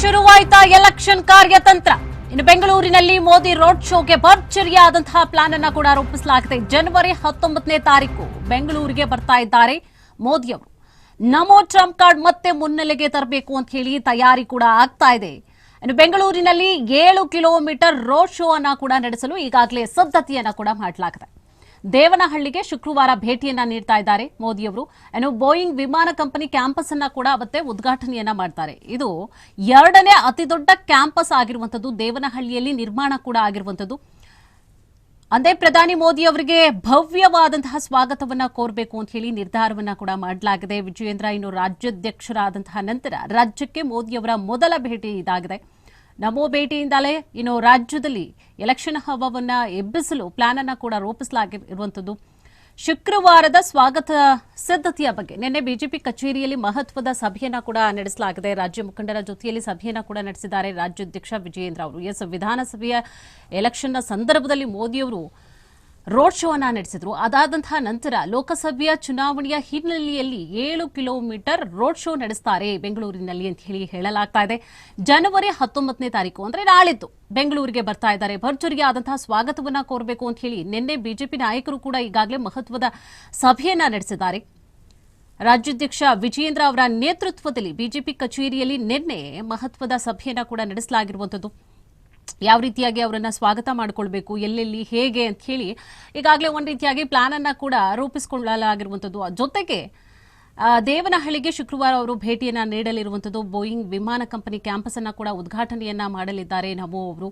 ಶುರುವಾಯ್ತಾ election ಕಾರ್ಯತಂತ್ರ. ಇನ್ನು ಬೆಂಗಳೂರಿನಲ್ಲಿ ಮೋದಿ ರೋಡ್ ಶೋಗೆ ಭರ್ಜರಿಯಾದಂತಹ ಪ್ಲಾನ್ ಅನ್ನ ಕೂಡ ರೂಪಿಸಲಾಗಿದೆ. ಜನವರಿ ಹತ್ತೊಂಬತ್ತನೇ ತಾರೀಕು ಬೆಂಗಳೂರಿಗೆ ಬರ್ತಾ ಇದ್ದಾರೆ ಮೋದಿ ಅವರು ನಮೋ ಟ್ರಂಪ್ ಕಾರ್ಡ್ ಮತ್ತೆ ಮುನ್ನೆಲೆಗೆ ತರಬೇಕು ಅಂತ ಹೇಳಿ ತಯಾರಿ ಕೂಡ ಆಗ್ತಾ ಇದೆ. ಇನ್ನು ಬೆಂಗಳೂರಿನಲ್ಲಿ ಏಳು ಕಿಲೋಮೀಟರ್ ರೋಡ್ ಶೋ ಅನ್ನ ಕೂಡ ನಡೆಸಲು ಈಗಾಗಲೇ ಸಿದ್ಧತೆಯನ್ನ ಕೂಡ ಮಾಡಲಾಗಿದೆ. ದೇವನಹಳ್ಳಿಗೆ ಶುಕ್ರವಾರ ಭೇಟಿಯನ್ನ ನೀಡ್ತಾ ಇದ್ದಾರೆ. ಮೋದಿಯವರು ಏನು ಬೋಯಿಂಗ್ ವಿಮಾನ ಕಂಪನಿ ಕ್ಯಾಂಪಸ್ ಅನ್ನ ಕೂಡ ಅವತ್ತೇ ಉದ್ಘಾಟನೆಯನ್ನ ಮಾಡ್ತಾರೆ. ಇದು ಎರಡನೇ ಅತಿದೊಡ್ಡ ಕ್ಯಾಂಪಸ್ ಆಗಿರುವಂತದ್ದು ದೇವನಹಳ್ಳಿಯಲ್ಲಿ ನಿರ್ಮಾಣ ಕೂಡ ಆಗಿರುವಂತದ್ದು ಅಂದೇ ಪ್ರಧಾನಿ ಮೋದಿ ಅವರಿಗೆ ಭವ್ಯವಾದಂತಹ ಸ್ವಾಗತವನ್ನ ಕೋರಬೇಕು ಅಂತ ಹೇಳಿ ನಿರ್ಧಾರವನ್ನ ಕೂಡ ಮಾಡಲಾಗಿದೆ. ವಿಜಯೇಂದ್ರ ಇನ್ನು ರಾಜ್ಯಾಧ್ಯಕ್ಷರಾದಂತಹ ನಂತರ ರಾಜ್ಯಕ್ಕೆ ಮೋದಿಯವರ ಮೊದಲ ಭೇಟಿ ಇದಾಗಿದೆ. ನಮೋ ಭೇಟಿಯಿಂದಲೇ ಇನ್ನು ರಾಜ್ಯದಲ್ಲಿ ಎಲೆಕ್ಷನ್ ಹಬ್ಬವನ್ನು ಎಬ್ಬಿಸಲು ಪ್ಲಾನ್ ಅನ್ನು ಕೂಡ ರೂಪಿಸಲಾಗಿರುವಂತದ್ದು ಶುಕ್ರವಾರದ ಸ್ವಾಗತ ಸಿದ್ಧತೆಯ ಬಗ್ಗೆ ನಿನ್ನೆ ಬಿಜೆಪಿ ಕಚೇರಿಯಲ್ಲಿ ಮಹತ್ವದ ಸಭೆಯನ್ನ ಕೂಡ ನಡೆಸಲಾಗಿದೆ. ರಾಜ್ಯ ಮುಖಂಡರ ಜೊತೆಯಲ್ಲಿ ಸಭೆಯನ್ನ ಕೂಡ ನಡೆಸಿದ್ದಾರೆ ರಾಜ್ಯಾಧ್ಯಕ್ಷ ವಿಜಯೇಂದ್ರ ಅವರು. ಎಸ್ ವಿಧಾನಸಭೆಯ ಎಲೆಕ್ಷನ್ನ ಸಂದರ್ಭದಲ್ಲಿ ಮೋದಿಯವರು ರೋಡ್ ಶೋ ಅನ್ನ ನಡೆಸಿದ್ರು. ಅದಾದಂತಹ ನಂತರ ಲೋಕಸಭೆಯ ಚುನಾವಣೆಯ ಹಿನ್ನೆಲೆಯಲ್ಲಿ ಏಳು ಕಿಲೋಮೀಟರ್ ರೋಡ್ ಶೋ ನಡೆಸ್ತಾರೆ ಬೆಂಗಳೂರಿನಲ್ಲಿ ಅಂತ ಹೇಳಿ ಹೇಳಲಾಗ್ತಾ ಇದೆ. ಜನವರಿ ಹತ್ತೊಂಬತ್ತನೇ ತಾರೀಕು ಅಂದ್ರೆ ನಾಳಿದ್ದು. ಬೆಂಗಳೂರಿಗೆ ಬರ್ತಾ ಇದ್ದಾರೆ. ಭರ್ಜರಿಗೆ ಆದಂತಹ ಸ್ವಾಗತವನ್ನ ಕೋರಬೇಕು ಅಂತ ಹೇಳಿ ನಿನ್ನೆ ಬಿಜೆಪಿ ನಾಯಕರು ಕೂಡ ಈಗಾಗಲೇ ಮಹತ್ವದ ಸಭೆಯನ್ನ ನಡೆಸಿದ್ದಾರೆ. ರಾಜ್ಯಾಧ್ಯಕ್ಷ ವಿಜಯೇಂದ್ರ ಅವರ ನೇತೃತ್ವದಲ್ಲಿ ಬಿಜೆಪಿ ಕಚೇರಿಯಲ್ಲಿ ನಿನ್ನೆ ಮಹತ್ವದ ಸಭೆಯನ್ನ ಕೂಡ ನಡೆಸಲಾಗಿರುವಂತದ್ದು ಯಾವ ರೀತಿಯಾಗಿ ಅವರನ್ನ ಸ್ವಾಗತ ಮಾಡಿಕೊಳ್ಬೇಕು, ಎಲ್ಲೆಲ್ಲಿ, ಹೇಗೆ ಅಂತ ಹೇಳಿ ಈಗಾಗಲೇ ಒಂದು ರೀತಿಯಾಗಿ ಪ್ಲಾನ್ ಅನ್ನ ಕೂಡ ರೂಪಿಸಿಕೊಳ್ಳಲಾಗಿರುವಂಥದ್ದು. ಜೊತೆಗೆ ದೇವನಹಳ್ಳಿಗೆ ಶುಕ್ರವಾರ ಅವರು ಭೇಟಿಯನ್ನ ನೀಡಲಿರುವಂಥದ್ದು ಬೋಯಿಂಗ್ ವಿಮಾನ ಕಂಪನಿ ಕ್ಯಾಂಪಸ್ ಅನ್ನ ಕೂಡ ಉದ್ಘಾಟನೆಯನ್ನ ಮಾಡಲಿದ್ದಾರೆ ನಮೋ ಅವರು.